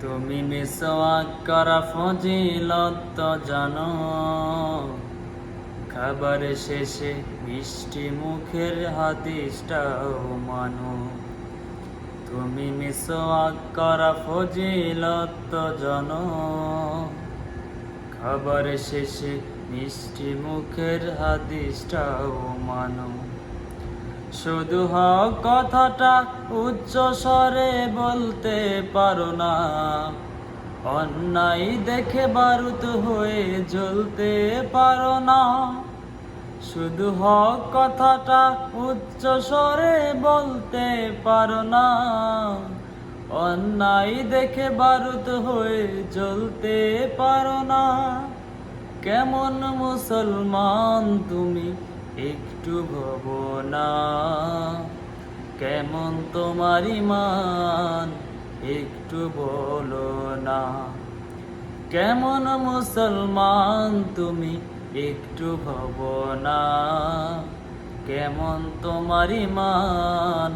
তুমি মিসওয়াক করা ফজিলত জানো। খাবার শেষে মিষ্টি মুখের হাদিসটাও মানো। তুমি মিসওয়াক করা ফজিলত জানো। খাবার শেষে মিষ্টি মুখের হাদিসটাও মানো। শুধু হক কথাটা উচ্চ স্বরে বলতে পারো না। অন্যায় দেখে বারুত হয়ে জ্বলতে পারো না। শুধু হক কথাটা উচ্চ স্বরে বলতে পারো না। অন্যায় দেখে বারুত হয়ে জ্বলতে পারো না। কেমন মুসলমান তুমি একটু ভব না কেমন তোমার ইমান? একটু বলো না। কেমন মুসলমান তুমি? একটু ভব না কেমন তোমার ইমান?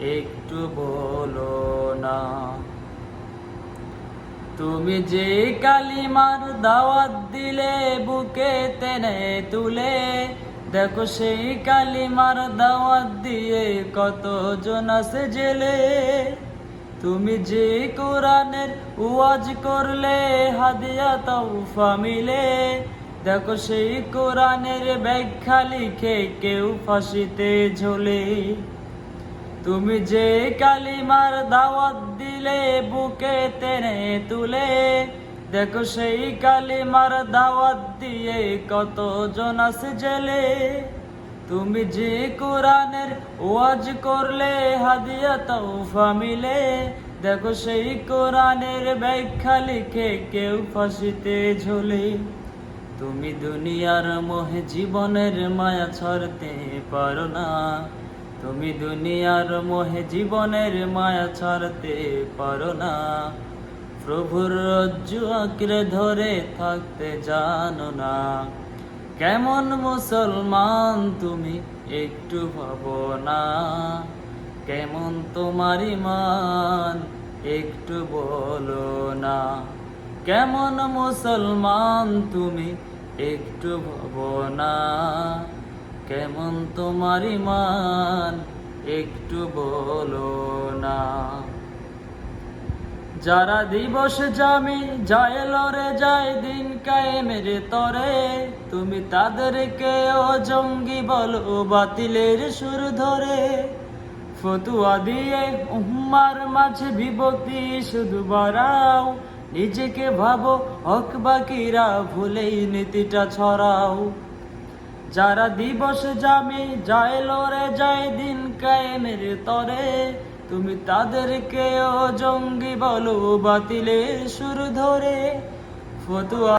একটু বলো না। তুমি যে কালিমার দাওয়াত দিলে, বুকে তেনে তুলে দেখো সেই কালিমার দাওয়াত দিয়ে কত জন আছে জেলে? তুমি যে কোরআনের ওয়াজ করলে, হাদিয়া তৌফা মিলে। দেখো সেই কোরআনের ব্যাখ্যা লিখে কেউ ফাঁসিতে ঝোলে। তুমি যে কালিমার দাওয়াত দিলে, বুকে টেনে তুলে। দেখো সেই কালিমার দাওয়াত দিয়ে কত জন আছে জেলে? তুমি যে কোরআনের ওয়াজ করলে, হাদিয়া তৌফা মিলে, দেখো সেই কোরআনের ব্যাখ্যা লিখে কেউ ফাঁসিতে ঝোলে। তুমি দুনিয়ার মোহে জীবনের মায়া ছড়তে পারো না। তুমি দুনিয়ার মোহে জীবনের মায়া ছাড়তে পারো না। প্রভুর রজ্জু আঁকড়ে ধরে থাকতে জানো না। কেমন মুসলমান তুমি একটু ভাবো না। কেমন তোমার ইমান একটু বলো না। কেমন মুসলমান তুমি একটু ভাবো না। কেমন তোমার ইমান একটু বলো না। যারা দিবস জামি যায় লরে যায় দিন কায়েমের তরে, তুমি তাদেরকে ও জঙ্গি বলো বাতিলের সুর ধরে। ফতুয়া দিয়ে উম্মার মাঝে বিভক্তি শুধু বাড়াও, নিজেকে ভাবো হক বাকিরা ভুলেই নীতিটা ছড়াও। যারা দিবস জামি যায় লড়ে যায় দিন কায়েমের তরে তুমি তাদেরকে ও জঙ্গি বলো বাতিলে সুর ধরে ফতুয়া